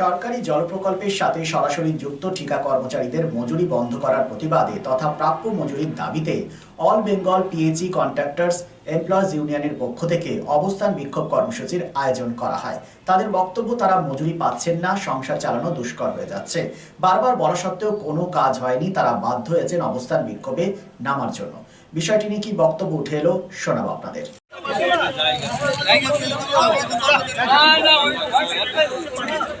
সরকারি জল প্রকল্পের সাথে সরাসরি যুক্ত ঠিকা কর্মচারীদের মজুরি বন্ধ করার প্রতিবাদে তথা প্রাপ্য মজুরির দাবিতে All Bengal PHE contractors employees ইউনিয়নের পক্ষ থেকে অবস্থান বিক্ষোভ কর্মসূচির আয়োজন করা হয়। তাদের বক্তব্য, তারা মজুরি পাচ্ছেন না, সংসার চালানো দুষ্কর হয়ে যাচ্ছে। বারবার বলা সত্ত্বেও কোনো কাজ হয়নি, তারা বাধ্য হয়েছেন অবস্থান বিক্ষোভে নামার জন্য। বিষয়টি নিয়ে কি বক্তব্য উঠে এলো, শোনাব আপনাদের। না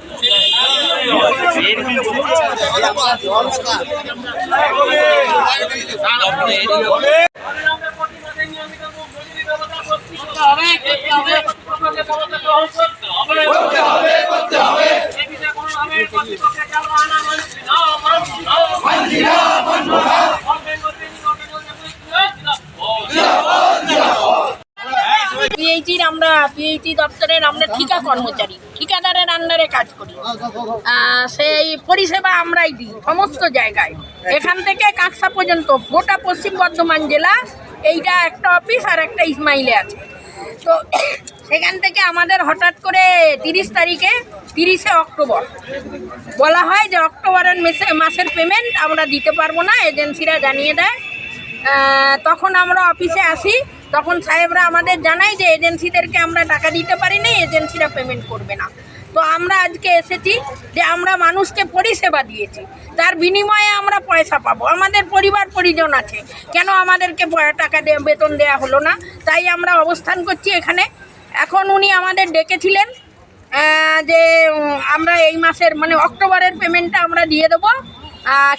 পিএইচির আমরা পিএইচি দপ্তরের আমরা ঠিকা কর্মচারী। ঠিকাদারের আন্ডারে কাজ করি। সেই পরিষেবা আমরাই দিই সমস্ত জায়গায়। এখান থেকে কাঁকসা পর্যন্ত, গোটা পশ্চিম বর্ধমান জেলা, এইটা একটা অফিস আর একটা ইসমাইলে আছে। তো সেখান থেকে আমাদের হঠাৎ করে তিরিশ তারিখে, তিরিশে অক্টোবর, বলা হয় যে অক্টোবরের মেসে, মাসের পেমেন্ট আমরা দিতে পারব না, এজেন্সিরা জানিয়ে দেয়। তখন আমরা অফিসে আসি, তখন সাহেবরা আমাদের জানায় যে এজেন্সিদেরকে আমরা টাকা দিতে পারি না এজেন্সিরা পেমেন্ট করবে না। তো আমরা আজকে এসেছি যে আমরা মানুষকে পরিষেবা দিয়েছি। তার বিনিময়ে আমরা পয়সা পাবো। আমাদের পরিবার পরিজন আছে। কেন আমাদেরকে টাকা বেতন দেয়া হলো না? তাই আমরা অবস্থান করছি এখানে। এখন উনি আমাদের ডেকেছিলেন যে আমরা এই মাসের মানে অক্টোবরের পেমেন্টটা আমরা দিয়ে দেবো।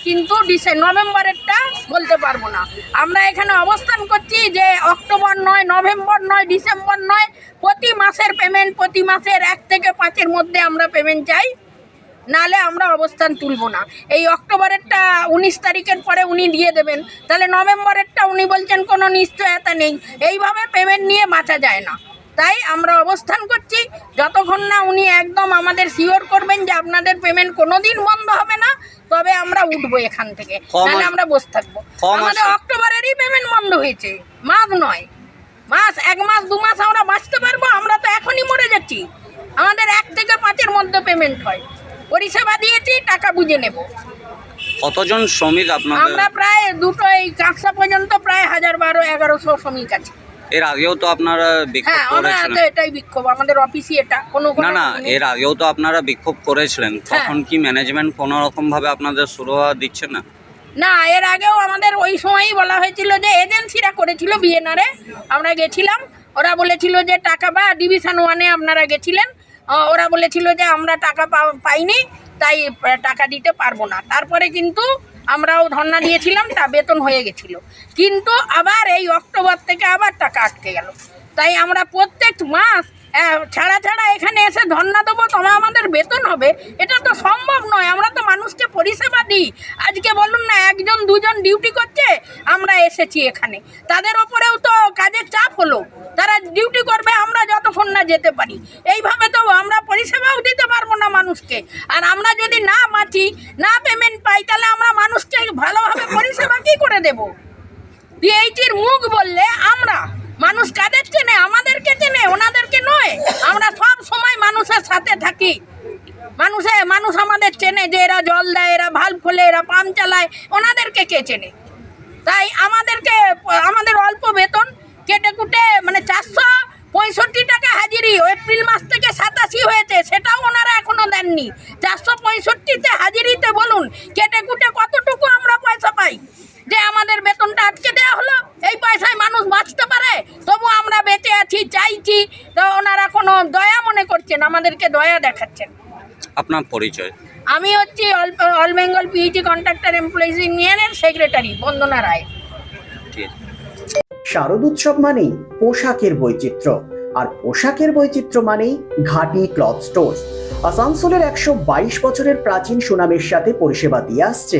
কিন্তু ডিসে নভেম্বরেরটা বলতে পারব না। আমরা এখানে অবস্থান করছি যে অক্টোবর নয়, নভেম্বর নয়, ডিসেম্বর নয়, প্রতি মাসের পেমেন্ট প্রতি মাসের এক থেকে পাঁচের মধ্যে আমরা পেমেন্ট চাই। নালে আমরা অবস্থান তুলব না। এই অক্টোবরেরটা উনিশ তারিখের পরে উনি দিয়ে দেবেন। তাহলে নভেম্বরেরটা উনি বলছেন কোনো নিশ্চয়তা নেই। এইভাবে পেমেন্ট নিয়ে বাঁচা যায় না। তাই আমরা অবস্থান করছি। যতক্ষণ না উনি একদম আমাদের শিওর করবেন যে আপনাদের পেমেন্ট কোনো দিন বন্ধ হবে না তবে আমরা উঠবো এখান থেকে। তাহলে আমরা বসে থাকব। আমাদের অক্টোবরেরই পেমেন্ট বন্ধ হয়েছে। মাস নয়। মাস এক মাস দু মাস আমরা বাঁচতে পারব আমরা তো এখনই মরে যাচ্ছি। আমাদের এক থেকে পাঁচের মধ্যে পেমেন্ট হয়। পরিষেবা দিয়েছি টাকা বুঝে নেব। কতজন শ্রমিক আপনাদের? আমরা প্রায় দুটো এই কাঁকসা পর্যন্ত প্রায় হাজার বারো এগারোশো শ্রমিক আছে। এর আগেও তো আপনারা বিক্ষোভ হ্যাঁ আমরা করেছিলেন তো এটাই বিক্ষোভ আমাদের অফিসই এটা কোনো কোনো না না নেই। এর আগেও তো আপনারা বিক্ষোভ করেছিলেন হ্যাঁ। তখন কি ম্যানেজমেন্ট কোনো রকম ভাবে আপনাদের সুরহা দিচ্ছে না না এর আগেও আমাদের ওই সময়ই বলা হয়েছিল যে এজেন্সিরা করেছিল বিএনআরে আমরা গেছিলাম ওরা বলেছিল যে টাকা বা ডিভিশন ওয়ানে আপনারা গেছিলেন আহ, ওরা বলেছিল যে আমরা টাকা পা- পাইনি তাই আহ, টাকা দিতে পারব না তারপরে কিন্তু আমরাও ধর্না দিয়েছিলাম, তা বেতন হয়ে গেছিল। কিন্তু আবার এই অক্টোবর থেকে আবার টাকা আটকে গেল। তাই আমরা প্রত্যেক মাস ছাড়া ছাড়া এখানে এসে ধর্না দেবো তোমার আমাদের বেতন হবে। এটা তো সম্ভব নয়, আমরা তো মানুষকে পরিষেবা দিই। আজকে বলুন না, একজন, দুজন ডিউটি করছে, আমরা এসেছি এখানে। তাদের ওপরেও তো কাজের চাপ হলো। তারা ডিউটি না যেতে পারি। এইভাবে তো আমরা পরিষেবাও দিতে পারব না মানুষকে। আর আমরা যদি না বাঁচি, না পেমেন্ট পাই, তাহলে আমরা মানুষকে ভালোভাবে পরিষেবা কী করে দেবো? পিএইচির মুখ বললে আমরা, মানুষ কাদের চেনে? আমাদেরকে চেনে, ওনাদেরকে নয়। আমরা সব সময় মানুষের সাথে থাকি। মানুষে, মানুষ আমাদের চেনে যে এরা জল দেয়, এরা ভালো খোলে, এরা পাম্প চালায়, ওনাদেরকে কে চেনে তাই আমাদেরকে আমাদের অল্প বেতন কেটে কুটে মানে চারশো পঁয়ষট্টি টাকা হাজিরি এপ্রিল মাস থেকে সাতাশি হয়েছে সেটাও ওনারা এখনও দেননি চারশো পঁয়ষট্টিতে হাজিরিতে বলুন কেটে কুটে কতটুকু আমরা পয়সা পাই যে আমাদের বেতনটা আটকে দেওয়া হলো এই পয়সায় মানুষ বাঁচতে পারে তবু আমরা বেঁচে আছি চাইছি তো ওনারা কোনো দয়া মনে করছেন আমাদেরকে দয়া দেখাচ্ছেন। আপনার পরিচয়? আমি হচ্ছি All Bengal PHE contractor employees ইউনিয়নের সেক্রেটারি বন্দনা রায়। ঠিক। উৎসব মানেই পোশাকের বৈচিত্র্য আর পোশাকের বৈচিত্র্য মানেই ঘাটি ক্লথ স্টোর আসানসোলের একশো বাইশ বছরের প্রাচীন সুনামের সাথে পরিষেবা দিয়ে আসছে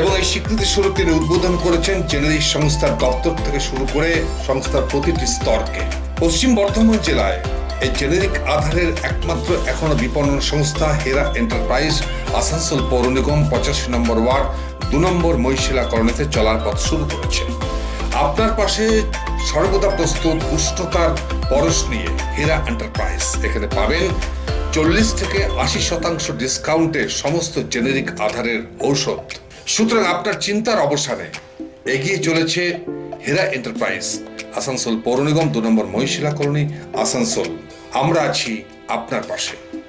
এবং এই স্বীকৃতি স্বরূপ তিনি উদ্বোধন করেছেন জেনেরিক সংস্থার দপ্তর থেকে শুরু করে সংস্থার প্রতিটি স্তরকে। পশ্চিম বর্ধমান জেলায় এই জেনেরিক আধারের একমাত্র এখনও বিপণন সংস্থা হেরা এন্টারপ্রাইজ আসানসোল পৌর নিগম পঁচাশি নম্বর ওয়ার্ড দু নম্বর মহিশিলা কলোনিতে চলার পথ শুরু করেছে। আপনার পাশে সর্বদা প্রস্তুত উষ্ণতার পরশ নিয়ে হেরা এন্টারপ্রাইজ। এখানে পাবেন চল্লিশ থেকে আশি শতাংশ ডিসকাউন্টে সমস্ত জেনেরিক আধারের ঔষধ। সুতরাং আপনার চিন্তার অবসানে এগিয়ে চলেছে হেরা এন্টারপ্রাইজ, আসানসোল পৌর নিগম, দু নম্বর মহিশিলা কলোনি, আসানসোল। আমরা আছি আপনার পাশে।